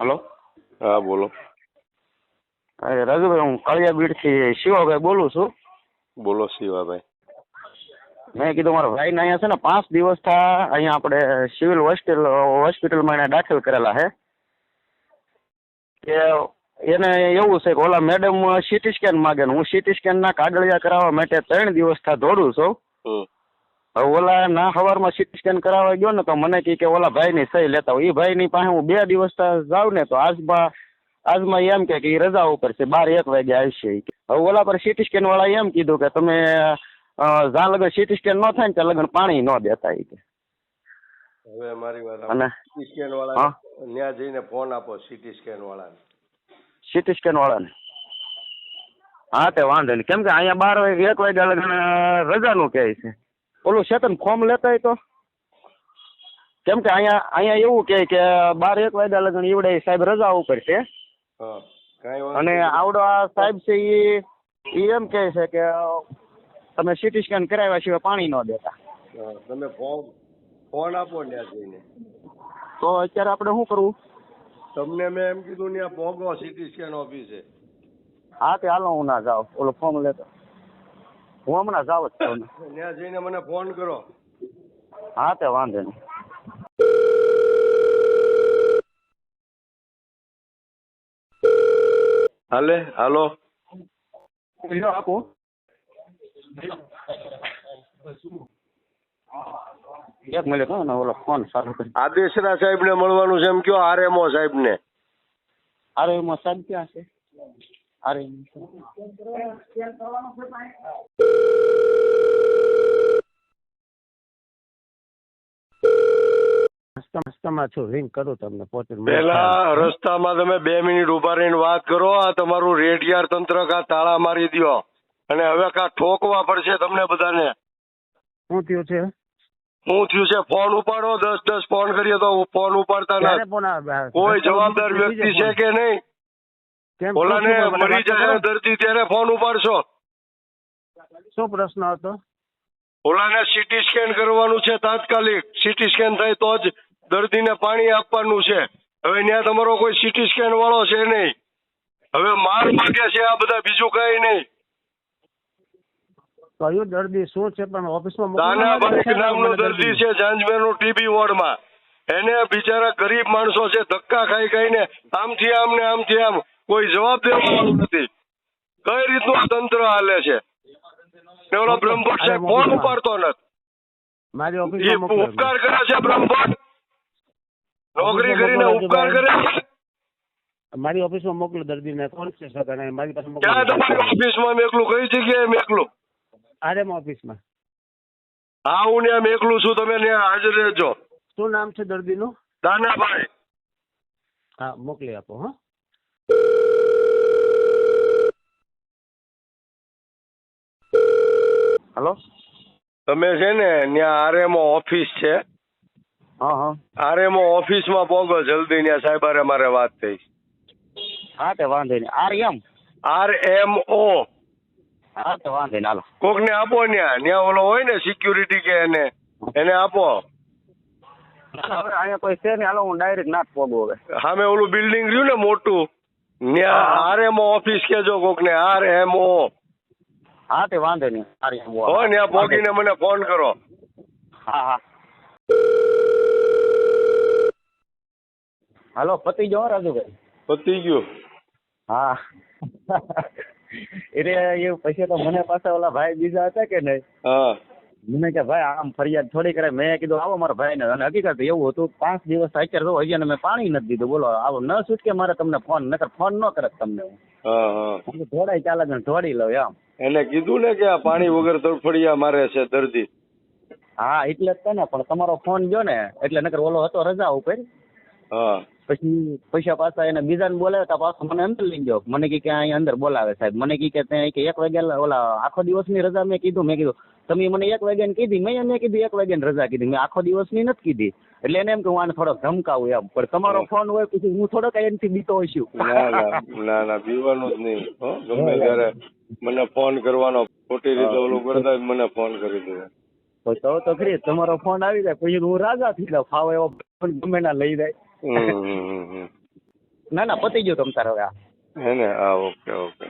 Hello હા બોલો. અરે રાજુભાઈ હું કાળિયા બીડથી શિવાભાઈ બોલું છું. બોલો શિવાભાઈ. મેં કીધું મારા ભાઈને અહીંયા છે ને પાંચ દિવસ થા અહીંયા આપણે સિવિલ હોસ્પિટલ હોસ્પિટલમાં એને દાખલ કરેલા છે. કે એને એવું છે કે ઓલા મેડમ સીટી સ્કેન માગે ને હું સીટી સ્કેનના કાગળિયા કરાવવા માટે ત્રણ દિવસ થા દોડું છું. હમ. હવે ઓલા ના સવારમાં સીટી સ્કેન કરાવવા ગયો ને તો મને કહે કે ઓલા ભાઈની સહી લેતા હોય. એ ભાઈની પાસે હું બે દિવસ જાઉં ને તો આજમાં આજમાં એમ કે રજા ઉપર છે બાર એક વાગે આવશે હવે ઓલા પર સીટી સ્કેન વાળા એમ કીધું કે તમે જ્યાં લગન સીટી સ્કેન ન થાય ને ત્યાં લગન પાણી ન દેતા એ કે. હવે મારી વાત અને સીટી સ્કેન વાળા ત્યાં જઈને ફોન આપો સીટી સ્કેન વાળાને. સીટી સ્કેન વાળાને. હા તે વાંધો નહીં કેમ કે અહીંયા બાર વાગે એક વાગ્યા લગન રજાનું કહે છે. ઓલું ચેતન ફોર્મ લેતા હોય તો? કેમ કે અહીંયા અહીંયા એવું કે કે બાર એક વાગ્યા લગન ઈવડે સાહેબ રજા ઉપર છે. અને આવડો આ સાહેબ છે એ એમ કહે છે કે તમે સીટી સ્કેન કરાવ્યા સિવાય પાણી ન દેતા. તમે ફોર્મ ફોન આપો ત્યાં જઈને. તો અત્યારે આપણે શું કરવું? તમને મેં એમ કીધું ત્યાં પોગો સીટી સ્કેન ઓફિસે હા તે હાલો હું ના જાઉં. ઓલો ફોર્મ લેતો. હું હમણાં જાવ જ છું. ત્યાં જઈને મને ફોન કરો. હા તે વાંધો નહીં. હાલે હાલો. આપો. એક મિનિટ હો ઓલો ફોન ચાલુ કરી. આદેશરા સાહેબને મળવાનું છે એમ કયો આરએમઓ સાહેબને? અરે એમાં સાહેબ ક્યાં છે? રસ્તામાં છું રિંગ કરું તમને પોતે પેલા રસ્તામાં તમે બે મિનિટ ઊભા રહીને વાત કરો આ તમારું રેડિયાર તંત્ર કા તાળા મારી દ્યો. અને હવે કા ઠોકવા પડશે તમને બધાને? શું થયું છે? શું થયું છે? ફોન ઉપાડો દસ દસ ફોન કરીએ તો ફોન ઉપાડતા આવે? કોઈ જવાબદાર વ્યક્તિ છે કે નહીં? ઓલાને મરી જાય દર્દી ત્યારે ફોન ઉપાડશો. શું પ્રશ્ન હતો? ઓલાને સીટી સ્કેન કરવાનું છે તાત્કાલિક. સીટી સ્કેન થાય તો જ દર્દીને પાણી આપવાનું છે. હવે ત્યાં તમારો કોઈ સીટી સ્કેન વાળો છે નહીં. હવે માલ માગે છે આ બધા બીજું કઈ નહીં. કયું દર્દી? શું છે? પણ ઓફિસમાં દાનાભાઈ નામનો દર્દી? છે જાંજમેરનું ટીબી વોર્ડમાં. એને બિચારા ગરીબ માણસો છે ધક્કા ખાઈ ખાઈને આમથી આમ ને આમથી આમ. કોઈ જવાબ દેવાનું નથી. કઈ રીતનું તંત્ર હાલે છે? એવો બ્રહ્મભટ્ટ સાહેબ ફોન ઉપાડતો નથી. ઉપકાર કરે છે બ્રહ્મભટ્ટ? નોકરી કરીને ઉપકાર કરે છે? મારી ઓફિસમાં મોકલો દર્દીને. કોણ છે સગા? મારી પાસે મોકલો ક્યાં તમારી ઓફિસમાં મેકલું કઈ જગ્યાએ મેકલું આરએમ ઓફિસમાં. હા હું ત્યાં મેકલું છું. તમે ને હાજર રહેજો. શું નામ છે દર્દીનું? દાનાભાઈ. હા મોકલી આપો હા હલો તમે છે ને ત્યાં આરએમઓ ઓફિસ છે. હા હા. આરએમઓ ઓફિસમાં પોગો જલ્દી ત્યાં સાહેબ હારે મારે વાત થઈ. હા તે વાંધો નહીં. આર એમ આરએમઓ હા તો વાંધો નહીં. હાલો. કોક ને આપો ત્યાં. ત્યાં ઓલો હોય ને સિક્યુરિટી કે એને એને આપો. હવે અહીંયા કોઈ છે નહીં. હાલો હું ડાયરેક્ટ નાટ પોગું હવે. સામે ઓલું બિલ્ડિંગ રહ્યું ને મોટું ત્યાં આરએમઓ ઓફિસ કેજો કોક ને આરએમઓ હા તે વાંધો નહીં. સારી હો ત્યાં પોગીને મને ફોન કરો. હા હા. હાલો પતિ જો રાજુભાઈ. પતી ગયું. હા. એટલે એ પછી તો મને પાસે ઓલા ભાઈ બીજા હતા કે નહીં? હા. મને કે ભાઈ આમ ફરિયાદ થોડી કરે. મેં કીધું આવો મારા ભાઈને. અને હકીકત એવું હતું પાંચ દિવસ અત્યારે તો હજી મેં પાણી નથી દીધું. બોલો આવો ન છૂટકે મારે તમને ફોન નકર ફોન ન કરે તમને હું. થોડાય ચાલે ને થોડી લઉં એમ. એને કીધું ને કે આ પાણી વગર તડફડિયા મારે છે દર્દી. હા એટલે જ ને પણ તમારો ફોન ગયો ને એટલે નકર ઓલો હતો રજા ઉપર. હા. પછી પૈસા પાછા એને બીજાને બોલાવે તો પાછો મને અંદર લઈ ગયો. મને કી કે અહીં અંદર બોલાવે સાહેબ. મને કી કે ત્યાં એક વાગ્યા ઓલા આખો દિવસની રજા મેં કીધું. મેં કીધું તમે મને એક વાગ્યાની કીધી મેં એને કીધી એક વાગ્યાની રજા કીધી. મેં આખો દિવસની નથી કીધી. એટલે એને એમ કે હું આને થોડોક ધમકાવું એમ. પણ તમારો ફોન હોય પછી હું થોડોક એનાથી બીતો છું ના ના ના પીવાનું જ નહીં ગમે ત્યારે મને ફોન કરવાનો ખોટી રીતે ઓલું કરતા મને ફોન કરી દે. તો તો ખરી તમારો ફોન આવી જાય પછી હું રાજા થઈ જાઉં ફાવે એવો ફોન ગમે ના લઈ જાય. ના ના પતી ગયો તમ તારે હવે આ. હે ને? હા ઓકે ઓકે.